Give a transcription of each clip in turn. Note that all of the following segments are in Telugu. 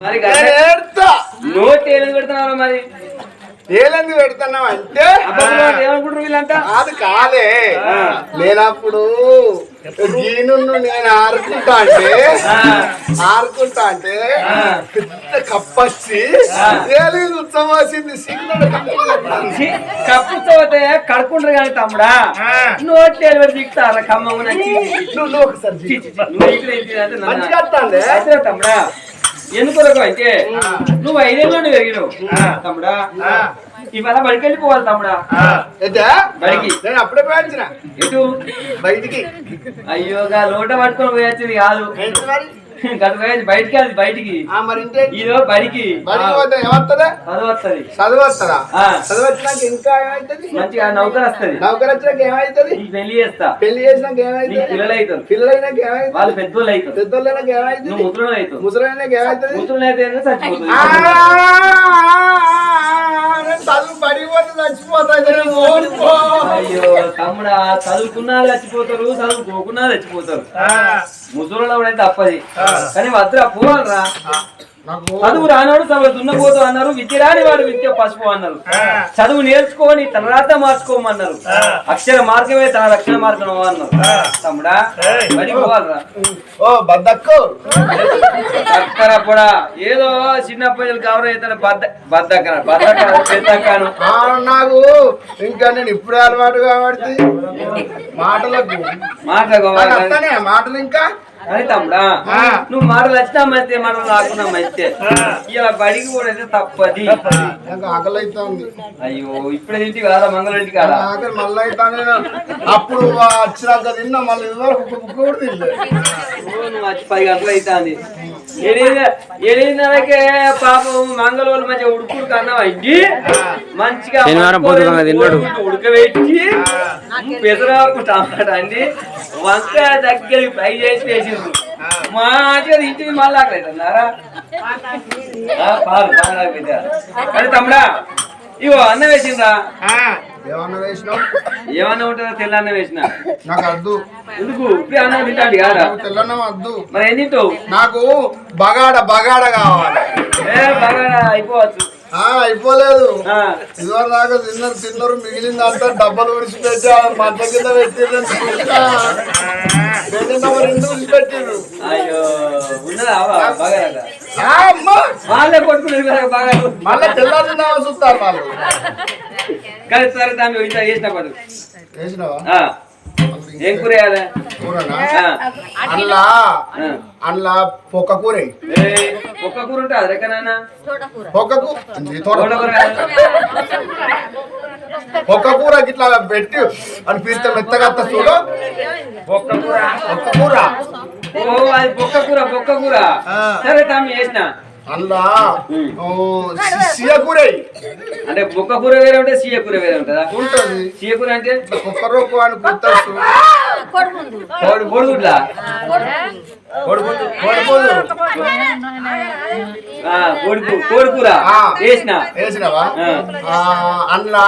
మరి నోట్ పెడుతున్నావు ఏలంది పెడుతున్నావు అంటే? అబ్బబ్బో, ఏమనుకుంటారు వీళ్ళంతా? కాదు కాదే. నేనప్పుడు గీను నేను ఆరుకుంటా అంటే ఆరుకుంటా అంటే పెద్ద కప్పచ్చి ఏలేదు ఉత్సవాసింది? సిగ్నల్ ఛీ, కప్పు చోతే కడుకుంటారు కానీ తమ్ముడా నోట్ ఏది పెట్టి దిగుతారా ఖమ్మం నువ్వు ఒకసారి తమ్ముడా. ఎందుకొరకు అంటే నువ్వు ఐదేళ్ళు పెరిగినావు. తమ్ముడా ఇవాళ బడికి వెళ్ళిపోవాలి తమ్ముడా. అయితే బడికి. నేను అప్పుడే పోయించిన ఎటు? బయటికి. అయ్యోగా లోట పట్టుకొని పోయొచ్చింది కాదు. బయటికి అది బయటికి. ఆ, మరి ఇదో బడికి. బడికి పోతే ఏమవుతుందా చదువు వస్తుంది చదువు వస్తుందా? ఆ. చదువు వచ్చినాక ఇంకా ఏమవుతుంది మంచిగా నౌకరు వస్తుంది. నౌకరు వచ్చినాక ఏమవుతుంది నీకు పెళ్ళి చేస్తా. పెళ్ళి చేసినాక నీకు ఏమవుతుంది పిల్లలు అవుతారు పిల్లలైనాక ఏమవుతుంది వాళ్ళు పెద్దోళ్ళు అవుతారు పెద్దోళ్ళైనాక నువ్వు ఏమవుతుంది ముసలు అవుతావు ముసలైనాక ఏమవుతుంది ముసలు అయితే చచ్చిపోతుంది చదువు పడిపోతే చచ్చిపోతా నేను ఓడిపో. అయ్యో తమ్ముడా చదువుకున్నా చచ్చిపోతారు చదువుకోకున్నా చచ్చిపోతారు. ముసలు కూడా తప్పది. కానీ వద్దురా పోవాలరా. చదువు రానోడు చదువు దున్నపోతూ అన్నారు. విద్య రాని వాడు విద్య పసుపు అన్నారు. చదువు నేర్చుకొని తలరాత మార్చుకోమన్నారు. అక్షర మార్గమే తన రక్షణ మార్గం అన్నారు. తమ్ముడా మరి పోవాలరా. ఓ బద్దక్కు. చక్కర పొడా. ఏదో చిన్న పిల్లలు కవర్ అవుతాడు బద్ద బద్దకన బద్దకన పెద్దకను ఆ, నాకు. ఇంకా నేను ఇప్పుడే అలవాటు కాబట్టి మాటలకు వస్తానే మాటలు ఇంకా? అని తమ్ముడా. నువ్వు మాటలు వచ్చినా మంచి మాటలు రాకున్నా మంచి ఇలా బడికి కూడా అయితే తప్పది. నాకు ఆకలి అయ్యో ఇప్పుడే ఇంటికి కాదా మంగళ కాదా? ఆకలి మళ్ళీ అవుతాను అప్పుడు వచ్చినాక తిన్నా మళ్ళీ ఇదివరకు కూడా తినలేదు నువ్వు వచ్చి పది గంటలు అవుతుంది ఎనిమిదిన్నరకే పాపం మంగళవాళ్ళు మంచిగా ఉడుకుడు కన్నా అయ్యి మంచిగా శనివారం పొద్దుగాల తిన్నాడు. ఉడకబెట్టి పెసరాకు టమాటా అండి. వంకాయ దగ్గరికి ఫ్రై చేసి వేసిండ్రు మంచిగా ఇంటికి మళ్ళీ పాలు? కానీ తమ్ముడా ఇగో అన్నం వేసిండ్రా? ఏమన్నా వేసినావు? ఏమన్నా ఉంటుందో తెల్ల అన్నం వేసిన? నాకు అద్దు. ఎందుకు? ఇప్పుడు అన్నం తింటాడు కాదా? నాకు తెల్లన్నం వద్దు మరి ఏం తింటావు? నాకు బగాడ బగాడ కావాలి. ఏ బాగా అయిపోవచ్చు. అయిపోలేదు. ఇదివరకు దాకా తిన్నారు తిన్నారు మిగిలింది అంతా డబ్బలు విడిచిపెట్టి మంచం కింద పెట్టిర్రు రెండు బాగా మళ్ళీ తెల్లారి చూస్తారు వాళ్ళు. కానీ సరే దాన్ని ఏం కూర అల్లా. అల్లా పొక్క కూర. ఒక్క కూర ఉంటుంది రెక్కనైనా పొక్క కూర పొక్క కూర గిట్లా పెట్టి అని పిలిస్తే మెత్తగా చూడు. ఒక్క కూర. పొక్క కూర. ఓ అది బొక్క కూర బొక్క కూర. సరే తమ్మి చేసిన. అల్లా. సియ కూర. అంటే బొక్క కూర వేరే ఉంటే సీయ కూర వేరే ఉంటుందా? ఉంటది. సీయ కూర అంటే? కుక్క రొక్కు అని కుట్టచ్చు కోడి కోడికు కోడికూర ఆ. వేసిన? వేసినావా? అందులో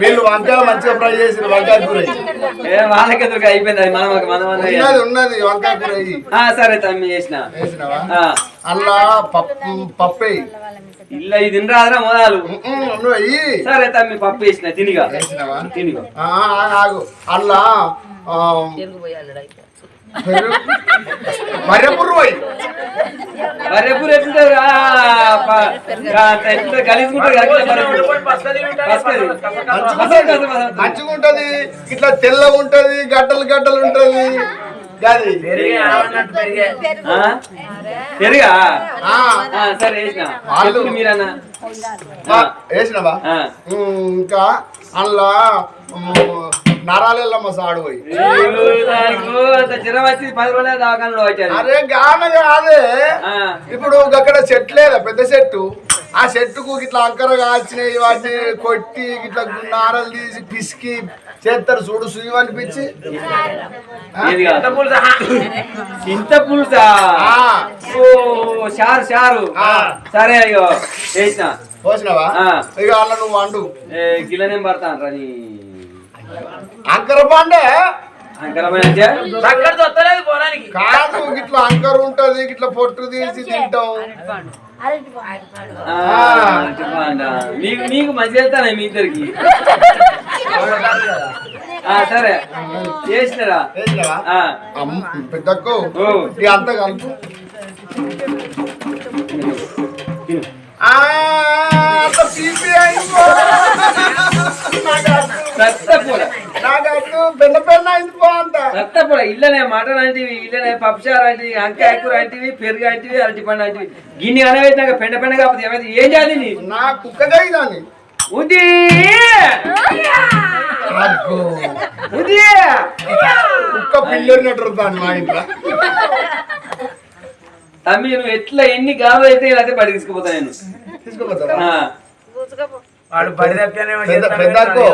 వీళ్ళు వంకాయ మంచిగా ఫ్రై చేసిన వంకాయ కూర వాళ్ళకి ఎదురుగా అయిపోయింది? అది మనం మనం ఉన్నది ఉన్నది వంకాయ కూర సరే తమ్మి చేసిన అందులో పప్పు పప్పు. ఇల్ల ఇది తినరాదురా మొదలు. సరే తమ్మి పప్పు వేసిన. తినిగా. తినిగా. ఆ, మర్రెపుర్రు పోయి గలీజుకుంటుంది మంచిగా ఉంటది ఇట్లా తెల్లగా ఉంటది గడ్డలు గడ్డలు ఉంటది. పెరిగా సరే వేసిన. మీరన్నా? వేసినావా? ఇంకా అందులో ఉమ్, నరాలెల్లమ్మ సాడు పోయి. అరే గాన కాదే ఇప్పుడు అక్కడ చెట్టు లేదా పెద్ద చెట్టు? ఆ చెట్టుకు ఇట్లా అంకర కాల్చినవి వాటిని కొట్టి ఇట్లా నారలు తీసి పిసికి చేస్తారు చూడు సుయ్యం అనిపించి? చింత పులుసా? ఆ, ఓ షారు షారు. ఆ. సరే అయ్యో చేసిన. పోసినావా? ఆ. ఇక అలా నువ్వు వండు. గిల్లనేం పడతాను రా నీ అంకర పండే అంకరమైన అంటే? అక్కడితో వస్తలేదు పోరానికి. కాదు ఇట్లా అంకర్ ఉంటది ఇట్లా పొట్టు తీసి తింటాం. మీకు మీకు మంచి వెళ్తానే మీ ఇద్దరికి? ఆ, సరే. చేసినారా. ఇక అంతా కలుపు. రక్తపూడ ఇల్లనే మటన్ అంటివి ఇల్లనే పప్పుచారు అంటివి అంకాయ కూర అంటివి పెరుగు అంటివి అరటి పండు అంటివి. గిన్నె అనవేసినాక పెండ పెండ కాకపోతే ఏమైంది? ఏం చేయాలి నీ? నా కుక్కగా ఇదాన్ని ఉది. ఉది! కుక్క పిల్లరినట్టు దాన్ని మా ఇంట్లో. తమ్మి నువ్వు ఎట్లా ఎన్ని గాబు అయితే అయితే బడి తీసుకుపోతా నేను. వాడు బడి పెద్దక్కో.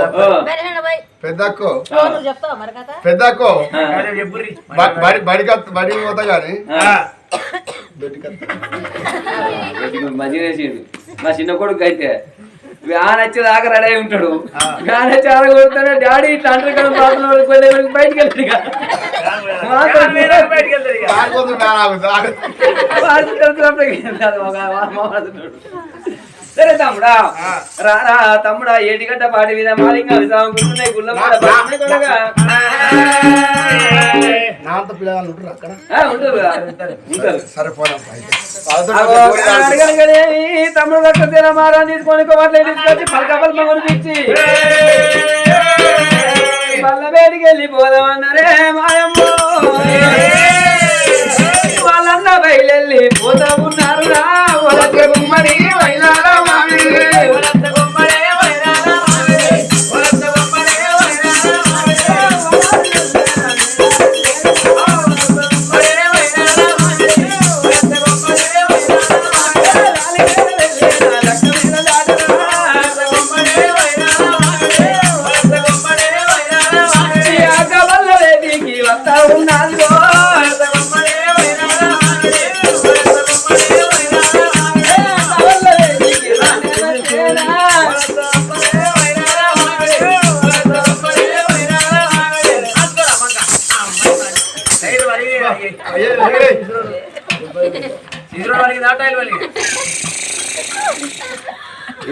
పెద్దక్కో. పెద్దక్కో బడి పోతా కానీ. మంచిగా మా చిన్న కొడుకు అయితే. వ్యాన్ వచ్చేదాకా రెడీ అయి ఉంటాడు. వ్యాన్ వచ్చి ఆడ కొడుతాడు డాడీ ఇట్లా అంటారు కదా వెళ్ళి సరే తమ్ముడా రా రా తమ్ముడా ఏటిగడ్డ పాటి మీద మాలింగా విసాగుతున్నాయి గుళ్ళ కూడా పడుతున్నాయి తమ్ముడు గట్ట తీర మారా తీసుకొని తీసుకొచ్చి పలక పలక కొనిపించి బయటికి వెళ్ళి పోదామన్నారే మాయమ్మ వాళ్ళన్న బయలెళ్ళి పోతా ఉన్నారు రా ఒలక గుమ్మడి వైనాల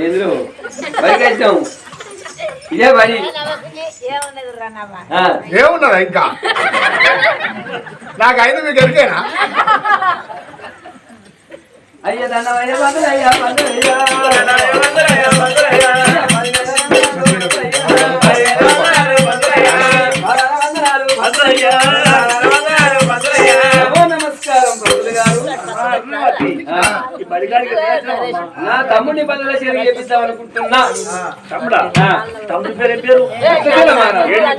ఏంద్రు వచ్చాం ఇదే ఏమున్నది ఏమున్నదా ఇంకా? నాకు అయింది మీకు ఎరికేనా? అయ్య దండమయ్య బంధులయ్య బంధులయ్య. నమో నా తమ్ముడిని బదుల చేరి చేపిద్దాం అనుకుంటున్నా తమ్ముడా? తమ్ముడి పేరు ఏం పేరు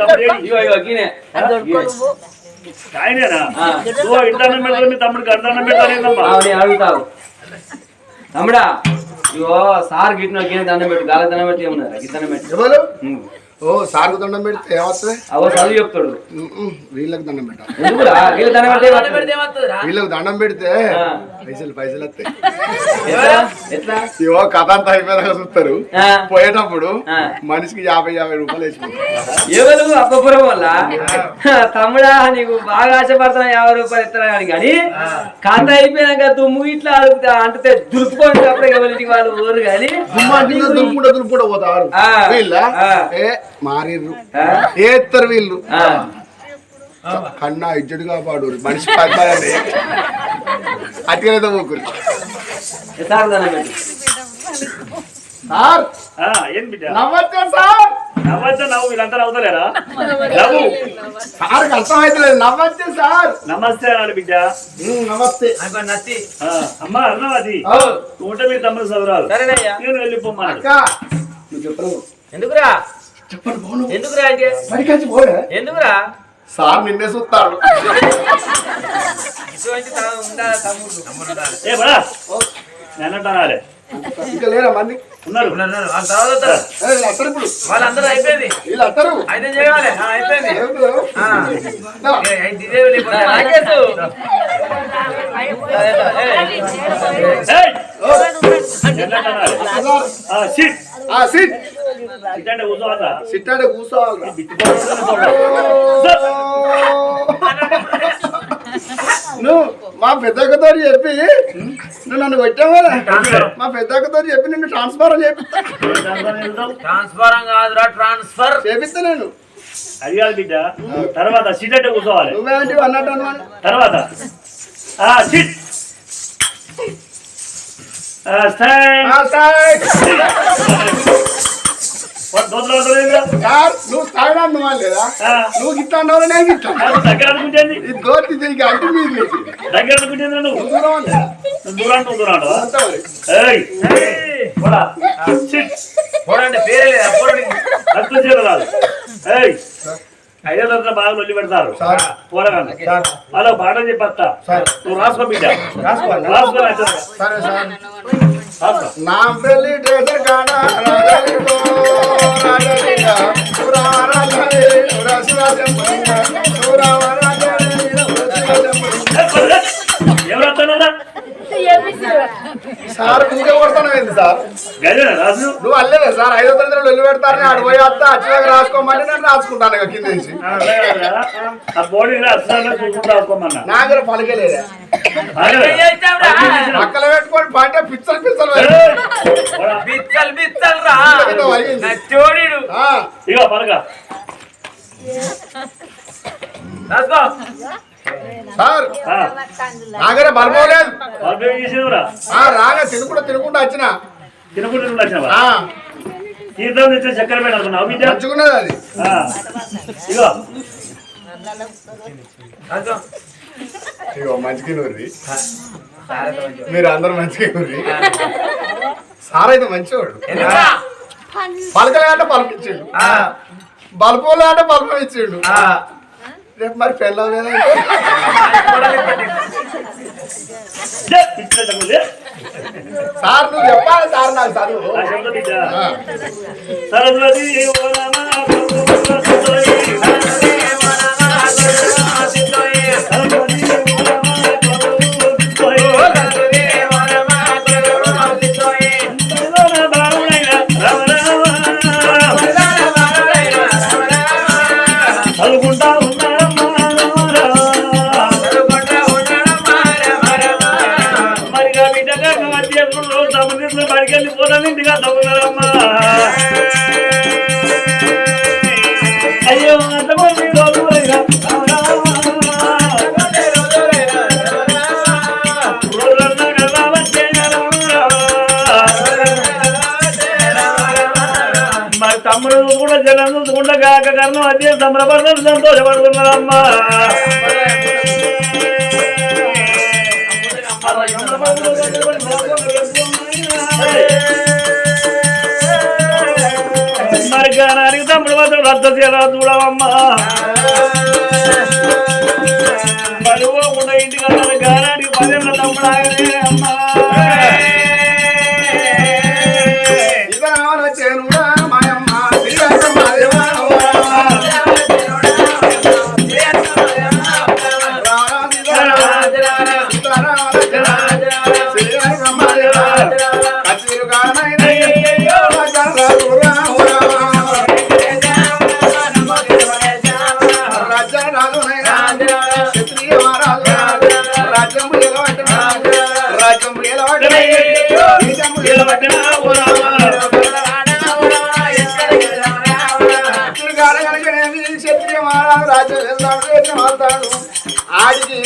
తమ్ముడు? ఇగో ఇగో గీనే గీనే. ఆయనేనా? ఆ. నువ్వు ఇంటర్నం పెడతాను మీ తమ్ముడికి అంటర్నం పెడతానేందమ్మా ఆవిడ అడుగుతావు. తమ్ముడా ఇగో సార్ గిట్టిన గీన దండం పెట్టు గాలి దండం పెట్టి ఏమన్నారు గిట్ట పెట్టి. ఓ సార్కు దండం పెడితే ఏమవుతుంది అవో చదువు చెప్తాడు. వీళ్ళకి దండం పెట్టాలి? వీళ్ళకి దండం పెడితే. పైసలు పైసలు వస్తాయి ఎట్లా ఎట్లా ఇవో కథ అంతా అయిపోయాక చూస్తారు ఆ. పోయేటప్పుడు. మనిషికి యాభై యాభై రూపాయలు వేసిపోతారు ఎవరు అప్పపురం వల్ల తమ్ముడా నీకు బాగా ఆశపడతాను యాభై రూపాయలు ఇస్తాను కానీ కానీ కథ అయిపోయినాక దుమ్ము ఇట్లా అడుగుతా అంటే దులుపుకొని అప్పుడే ఎవరింటికి వాళ్ళు ఊరు కానీ దులుపుకుంటా దులుపుకుంటా పోతారు. వీళ్ళ మారిర్రు? ఏత్తరు వీళ్ళు ఆ. కన్నా ఇజ్జడుగా పాడు మనిషి పద్మాలని అట్టిగా పోకురు సార్ దండం పెట్టు సార్ ఆ, ఏం బిడ్డ నవ్వచ్చా సార్ నవ్వచ్చా నవ్వు వీళ్ళంతా నవ్వుతలేరా నవ్వు సార్కి అర్థమైతలేదు నవ్వచ్చే సార్ నమస్తే అనాలి బిడ్డ ఉమ్, నమస్తే నత్తి ఆ, అమ్మా అన్నవాది ఓ, ఉంటే మీరు తమ్ముడు చదువురాలు సరేనయ్యా నేను వెళ్ళిపోమ్మన్నాడు అక్క నువ్వు చెప్పు ఎందుకురా చెప్పండి పోను ఎందుకురా అంటే పడికొచ్చి పోలే ఎందుకురా సార్ నిన్నే చూస్తాడు. అనాలి ఇంకా లేరా మంది ఉన్నారు. అత్తరు ఇప్పుడు. వాళ్ళందరూ అయిపోయింది. వీళ్ళు అత్తరు. అయితే చేయాలి సిట్. సీట్. సిట్టాడే కూర్చోవాలి నువ్వు మా పెద్దక్కతో చెప్పి నువ్వు నన్ను కొట్టావు కదా మా పెద్దక్కతో చెప్పి నిన్ను ట్రాన్స్ఫర్ చేపిస్తా ట్రాన్స్ఫర్ కాదురా ట్రాన్స్ఫర్ చేపిస్తా నేను అది కాదు బిడ్డ తర్వాత సీట్ అంటే కూర్చోవాలి నువ్వేంటి అన్నట్టు తర్వాత ఆ సిట్ ఆ, నువ్వు తాగడా నువ్వు లేదా నువ్వు గిట్లా అన్నావు నేను గిట్లా దగ్గర అనుకుంటేంది ఇది దీనికి అంటే మీకు లేదు. దగ్గర అనుకుంటేంది నువ్వు? దూరం దూరం దూరం. సిట్ పోడండి పేరే. లేదా పోడండి రక్తం చేత రాదు. ఏయ్ ఐదో తరగతి బాగా లొల్లి పెడతారు సార్. పోరగాన్ని సార్. అలా పాట చెప్పత్తా సార్. నువ్వు రాసుకో బిడ్డ రాసుకోవాలా? రాసుకో రాసుకో. సార్ నువ్వే కొడతాను ఏంది సార్? నువ్వు అల్లేదా సార్ ఐదో తరగతిలో వెళ్ళి పెడతారని అటు పోయి వస్తా అచ్చిదాకా రాసుకోమని నేను రాసుకుంటాను ఇక కింద నుంచి. నా దగ్గర పలికేలేదా అక్కల పెట్టుకొని పంటే పిచ్చలు పిచ్చలు. బిచ్చల్ బిచ్చల్ రా. ఇగో పలక. రాసుకో. సార్ నా దగ్గర లేదు. ఆ, రాగా తినుకుంటా తినుకుంటా వచ్చిన. తినకుండా వచ్చినావా? ఆ, తీర్థం తెచ్చే చక్కెర మంచిగున్నది అది. ఆ, ఇగో ఇగో మంచిగా నూరి మీరు అందరూ మంచిగా నూరి సార్ అయితే మంచివాడు? పలకలే అంటే పలకిచ్చిండు ఆ, బల్పంలో అంటే బల్పం ఇచ్చిండు. ఆ. రేపు మరి పెళ్ళం సార్ నువ్వు చెప్పాలి సార్ నాకు చదువు. సరస్వతి మరి తమ్ముడు మాత్రం రద్ద చేయాలా చూడవమ్మా మరి పోకుండా ఇంటికి వెళ్ళాలి గానానికి పదే తమ్ముడు ఆయనే అమ్మా. ఆడికి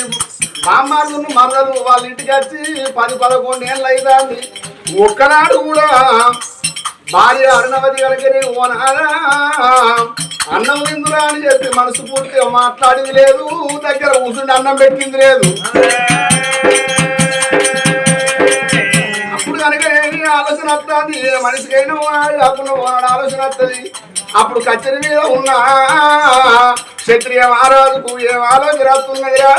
మామార్లు మరదలు వాళ్ళ ఇంటికి వచ్చి పది పదకొండు ఏళ్ళు అవుతుంది ఒక్కనాడు కూడా భార్య అరుణవతి కనుకని ఓనారా అన్నం తిందురా అని చెప్పి మనసు పూర్తిగా మాట్లాడింది లేదు దగ్గర కూర్చుండి అన్నం పెట్టింది లేదు అప్పుడు కనుక ఆలోచన వస్తుంది ఏ మనిషికైనా వాడు కాకుండా ఓనాడు ఆలోచన వస్తుంది అప్పుడు కచ్చరి మీద ఉన్న క్షత్రియ మహారాజుకు ఏం ఆలోచన వస్తున్నది రా?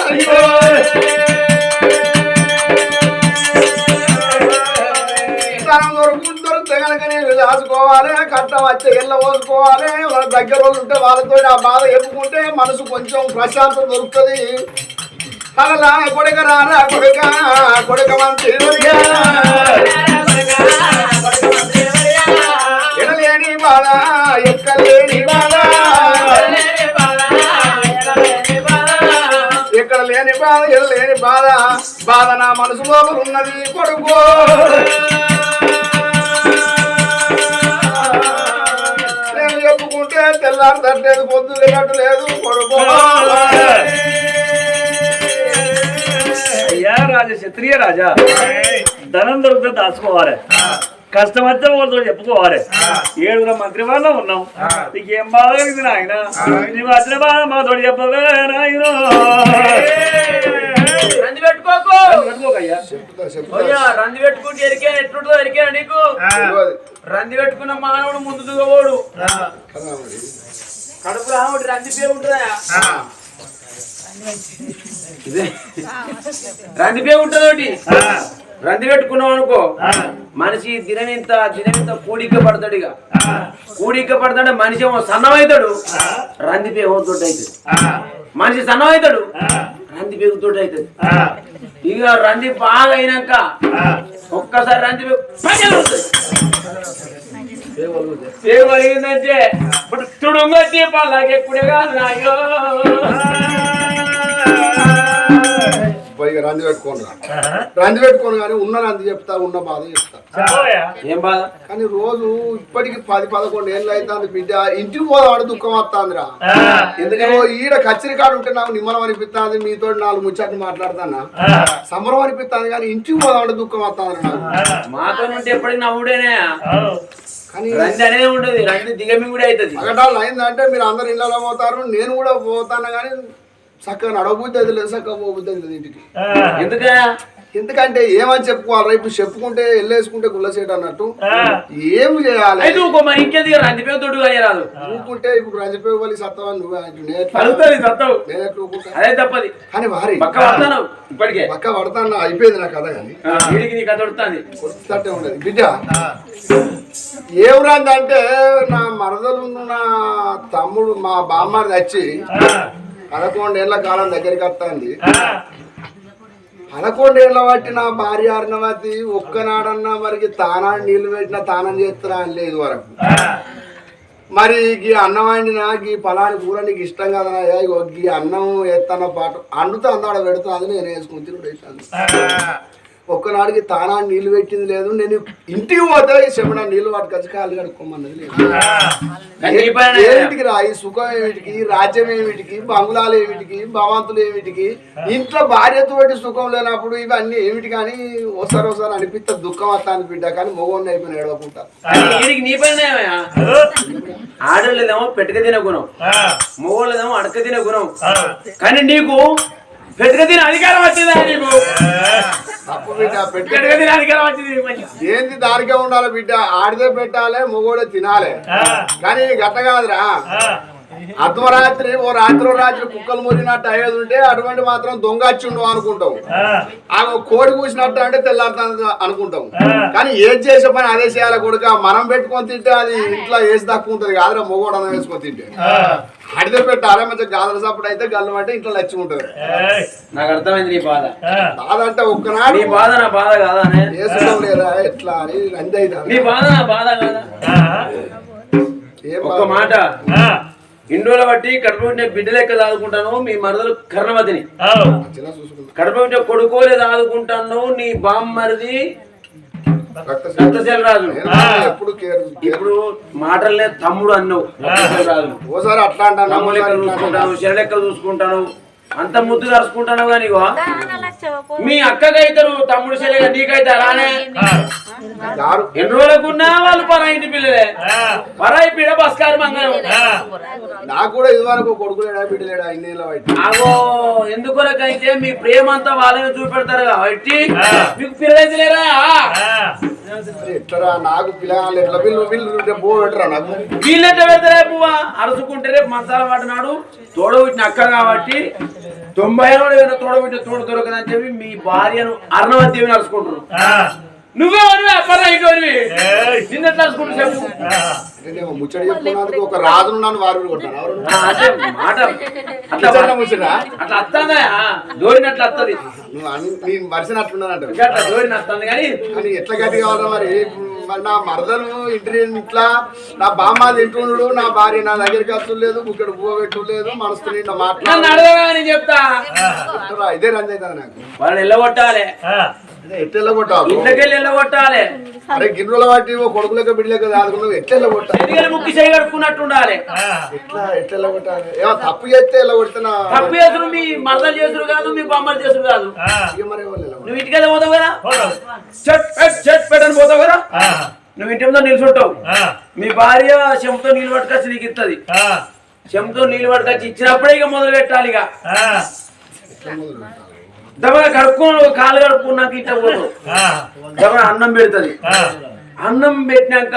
దొరుకుతుంది దొరికితే కనుక నేను దాచుకోవాలి కట్టం వచ్చే ఇళ్ళ పోసుకోవాలి. వాళ్ళ దగ్గర వాళ్ళు ఉంటే వాళ్ళతో ఆ బాధ ఎప్పుకుంటే మనసు కొంచెం ప్రశాంతత దొరుకుతుంది. అలా కొడుక రారా కొడుక కొడుక మంత్రి ఎడలేని లేని బాధ బాల. ఎక్కడ లేని బాధ ఎడలేని బాధ బాధ నా మనసులో ఉన్నది కొడుకు. నేను చెప్పుకుంటే తెల్లారు తట్టలేదు పొద్దులు కట్టలేదు కొడుకు. రాజా క్షత్రియ రాజా. ధనం దొరికితే దాచుకోవాలి. కష్టం వస్తే వాళ్ళతో చెప్పుకోవాలి. ఏడుగురు మంత్రి వాళ్ళం ఉన్నాం. నీకేం బాధ కలిగింది నాయన? నీకు వచ్చిన బాధ మాతో చెప్పవే నాయన. రంది పెట్టుకుంటే ఎరికే ఎట్లుంటుందో ఎరికే నీకు. రంది పెట్టుకున్న మానవుడు ముందు దిగబోడు. కదా మరి. కడుపు రాముడు రంది పే ఉంటుందా? రంది పే ఉంటుంది ఒకటి రంది పెట్టుకున్నాం అనుకో మనిషి దినం ఇంత దినం ఇంత కూడిక పడతాడు ఇక. కూడిక పడతాడు మనిషి ఏమో సన్నమవుతాడు రంది పే తోటి అవుతుంది మనిషి సన్నమవుతాడు రంది పేగు తోటి అవుతుంది ఇక రంది బాగా అయినాక ఒక్కసారి రంది పేగు కలిగిందంటే ఇప్పుడు తుడుంగొచ్చి పల్లకెక్కుడే కాదు నాయో పోయి రంది పెట్టుకోను. రంది పెట్టుకోను కానీ ఉన్న రంది చెప్తా ఉన్న బాధ చెప్తా. ఏం బాధ? కానీ రోజు ఇప్పటికి పది పదకొండు ఏళ్ళు అవుతుంది బిడ్డ. ఇంటికి పోదాడు దుఃఖం వస్తుందిరా. ఎందుకో ఈడ కచ్చిరి కాడు ఉంటే నాకు నిమ్మలం అనిపిస్తుంది మీతో నాలుగు ముచ్చట్లు మాట్లాడుతానా? సంబరం అనిపిస్తుంది కానీ ఇంటికి పోదామంటే దుఃఖం వస్తుంది నాకు. మాతో ఉంటే ఎప్పటికి నవ్వుడేనే దిగమి కూడా అవుతుంది అగటాలు అయిందంటే మీరు అందరు ఇళ్ళలో పోతారు నేను కూడా పోతాను కానీ చక్కగా నడవబుద్ధి అది లేదు చక్కగా పోబుద్ధి అది లేదు ఇంటికి. ఎందుకే ఎందుకంటే ఏమని చెప్పుకోవాలి? రేపు చెప్పుకుంటే వెళ్ళేసుకుంటే గుల్లసేట అన్నట్టు. ఏం చేయాలి? ఊరుకుంటే ఇప్పుడు రంజిపోయి వాళ్ళు సత్తావా. నువ్వు కానీ వారి పక్క పడతాను ఇప్పటికే. పక్క పడతాను అయిపోయింది నా కథ కానీ. కొత్తట్టే ఉండదు. బిడ్డ ఏం అంటే నా మరదలు నా తమ్ముడు మా బామ్మారి వచ్చి పదకొండేళ్ళ కాలం దగ్గరికి వస్తుంది. పదకొండేళ్ళ బట్టి నా భార్య అర్ణవతి ఒక్కనాడన్నా మరికి తానాన్ని నీళ్ళు పెట్టినా తానం చేస్తున్నా అని లేదు వరకు. మరి ఈ అన్నం వండినా ఈ పలాని కూర నీకు ఇష్టం కదా ఈ అన్నం ఎత్తన్న పాటు అండుతా అందాడ పెడుతా అది నేను వేసుకుని తిరుగుతాను ఒక్కనాడికి తానా నీళ్ళు పెట్టింది లేదు. నేను ఇంటికి పోతే చెమట నీళ్ళు పట్టుకొచ్చి కాళ్ళు కడుక్కోమన్నది లేదు. ఏమిటికి రా ఈ సుఖం ఏమిటికి రాజ్యం ఏమిటికి బంగుళాలు ఏమిటికి భవంతులు ఏమిటికి ఇంట్లో భార్యతో సుఖం లేనప్పుడు ఇవన్నీ ఏమిటి కానీ ఒకసారి ఒకసారి అనిపిస్తే దుఃఖం వస్తాను బిడ్డ కానీ మొగోడిని అయిపోయిన ఏడవకుంటా వీడికి నీ పైన ఆడలేదేమో పెట్టుక తినే గుణం. మొగోళ్ళదేమో అడక తినే గుణం. కానీ నీకు పెట్టుక తినే అధికారం వచ్చిందా నీకు? తప్పు బిడ్డ పెట్టి. పెట్టుక తినే అధికారం వచ్చింది నీకు మంచిగా. ఏంది దానికే ఉండాలి బిడ్డ? ఆడితే పెట్టాలి మొగోడే తినాలి. కానీ గట్ట కాదురా. అర్ధరాత్రి ఓ రాత్రి రాత్రి కుక్కలు మురిగినట్టు అయ్యేది ఉంటే అటువంటి మాత్రం దొంగ వచ్చి ఉండవు అనుకుంటాం ఆ. కోడి కూసినట్టు అంటే తెల్లారుతుంది అనుకుంటాం కానీ ఏది చేసే పని అదే చేయాలి కొడుక. మనం పెట్టుకొని తింటే అది ఇంట్లో వేసి తక్కువ ఉంటుంది కాదురా మొగోడు వేసుకొని తింటే. అడితే పెట్టాలి మంచిగా గాదర సప్పుడు అయితే గల్లం అంటే ఇంట్లో లచ్చి ఉంటుంది. నాకు అర్థమైంది నీ బాధ. బాధంటే ఒక్కనాడు నీ బాధ నా బాధ కాదా అనే? వేసుకోం లేదా? ఎట్లా అని అవుతుంది నీ బాధ నా బాధ కాదా? ఏం ఒక్క బాధ? మాట. ఇండోల బట్టి కడుపు ఉంటే బిడ్డ లెక్క దాదుకుంటాను మీ మరదలు కర్ణవతిని. కడుపు ఉంటే కొడుకోలే దాదుకుంటాను నీ బామ్మరిది రాజు ఇప్పుడు మాటలనే తమ్ముడు అన్నావు ఓసారి అట్లా అంటాను తమ్ముడు చూసుకుంటాను చెర లెక్క చూసుకుంటాను అంత ముద్దు కరుచుకుంటాను కానీ మీ అక్కకైతారు తమ్ముడు చెల్లెగా నీకైతే రానే. దారు ఎన్ని రోజులకున్నా వాళ్ళు పరాయి ఇంటి పిల్లలే పరాయి పీడ బస్కారు మంగళం. నాకు కూడా ఇదివరకు కొడుకు లేడా బిడ్డ లేడా అగో ఎందుకొరకైతే మీ ప్రేమ అంతా వాళ్ళని చూపెడతారు కాబట్టి మీకు ఎట్లరా నాకు పిల్లలు ఎట్లా? వీళ్ళు వీళ్ళు బో పెట్టరా నాకు? వీళ్ళెట్ట పెడతారే పువ్వా? అరుచుకుంటే రేపు మంచాల పడినాడు తోడబుట్టిన అక్క కాబట్టి తొంభై ఏడు ఏమైనా తోడబుట్టిన తోడు దొరకదని చెప్పి మీ భార్యను అర్ణవతి నడుచుకుంటారు నువ్వే వనివి చెప్పు. ముచ్చడి చెప్పుకున్నందుకు ఒక రాజును నన్ను వారు మాట. అట్లా? అట్లా అత్తది. నేను అత్తంది కానీ కానీ ఎట్లా గట్టి కావాలా మరి? మరి నా మరదలు ఇంటి ఇంట్లో నా బామ్మ తింటుండు నా భార్య నా దగ్గరికి వస్తలేదు ఇక్కడ పువ్వు పెట్టు లేదు మనసు నన్ను మాట్లాడు అడగవా అని చెప్తా. ఇదే రంజ అవుతుంది నాకు. వాళ్ళని ఎల్లగొట్టాలి. ఎట్టెళ్ళ కొట్టాలి ఇంతకెళ్ళి ఎల్లగొట్టాలి అరే గిన్నెల వాటి కొడుకులక బిడ్డలక దాదుకున్నావు ఎట్లెళ్ళ కొట్టాలి ఎదిగలు ముక్కి చేయగడుకున్నట్టు ఉండాలి ఎట్లా ఏమో తప్పు చేస్తే ఎలా కొడుతున్నా తప్పు చేసుడు మీ మరదలు చేసుడు కాదు మీ బొమ్మలు చేసుడు కాదు? నువ్వు ఇంటికి వెళ్ళి పోతావు కదా? చెట్ పెట్ చెట్ పెట్ అని పోతావు కదా? నువ్వు ఇంటి ముందు నిల్చుంటావు. మీ భార్య చెంతో నీళ్ళు పట్టుకొచ్చి నీకు ఇస్తుంది చెంతో నీళ్ళు పట్టుకొచ్చి ఇచ్చినప్పుడే ఇక మొదలు పెట్టాలి ఇక ఎట్లా మొదలు పెట్టాలి? దమన కడుక్కుని కాలు కడుక్కున్నాక ఇంట పోతావు. దమన అన్నం పెడుతుంది. అన్నం పెట్టినాక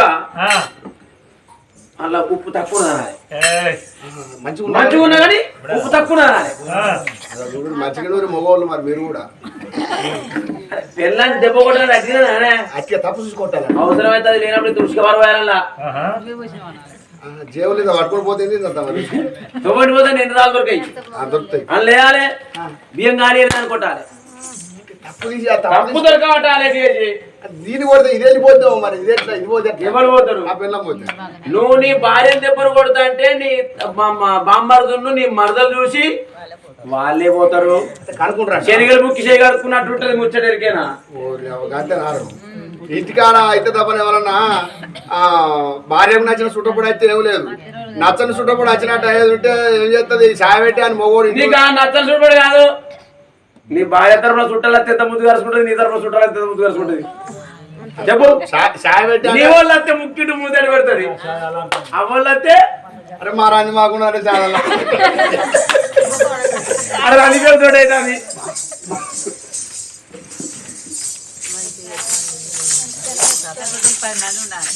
అలా ఉప్పు తక్కువ తినాలి. మంచిగా ఉన్నా కానీ ఉప్పు తక్కువ తినాలి. మంచిగా మగవాళ్ళు మరి మీరు కూడా. పెళ్ళాన్ని దెబ్బ కొట్టాలి అట్లా తప్పు చూసుకోవట్టాలి అవసరమైతే అది లేనప్పుడు దుష్కవారు వేయాలన్నా జేబులు ఇది పట్టుకొని పోతే? తొమ్మిది పోతే ఎన్ని రాళ్ళు దొరికాయి. దొరుకుతాయి. అని లేయాలి. బియ్యం తీసి ఆ తప్పు దీని కొడితే ఇది వెళ్ళిపోతావు మరి? ఇది ఎట్లా? ఇది పోతే? ఎవరు పోతారు? ఆ పిల్లం పోతే. నువ్వు నీ భార్య దెబ్బలు కొడతా అంటే నీ బామ్మర్దును నీ మరదలు చూసి వాళ్ళే పోతారు. కనుక్కుంటారా? శనిగలు ముక్కి చేయగలుగుతున్నట్టు ఉంటుంది ముచ్చటరికేనా అంతే నారు. ఇంటికాడ అయితే తప్పని ఎవరన్నా ఆ భార్యకు నచ్చిన చుట్టప్పుడు అయితే ఏం లేదు. నచ్చని చుట్టప్పుడు వచ్చినట్టు ఉంటే ఏం చేస్తుంది? చాయ్ పెట్టి అని మొగోడు నచ్చని చూడబడి కాదు. నీ భార్య తరపున చుట్టాలు అత్తే ఎంత ముందు కలుసుకుంటుంది నీ తరపున చుట్టాలు అత్తే ఎంత ముందు కలుసుకుంటుంది చెప్పు నీ వాళ్ళు అత్తే ముక్కిటి ముందడి పెడుతుంది ఆ వాళ్ళు అత్తే అరే మా రాని అంటే చాలా పది మంది ఉండాలి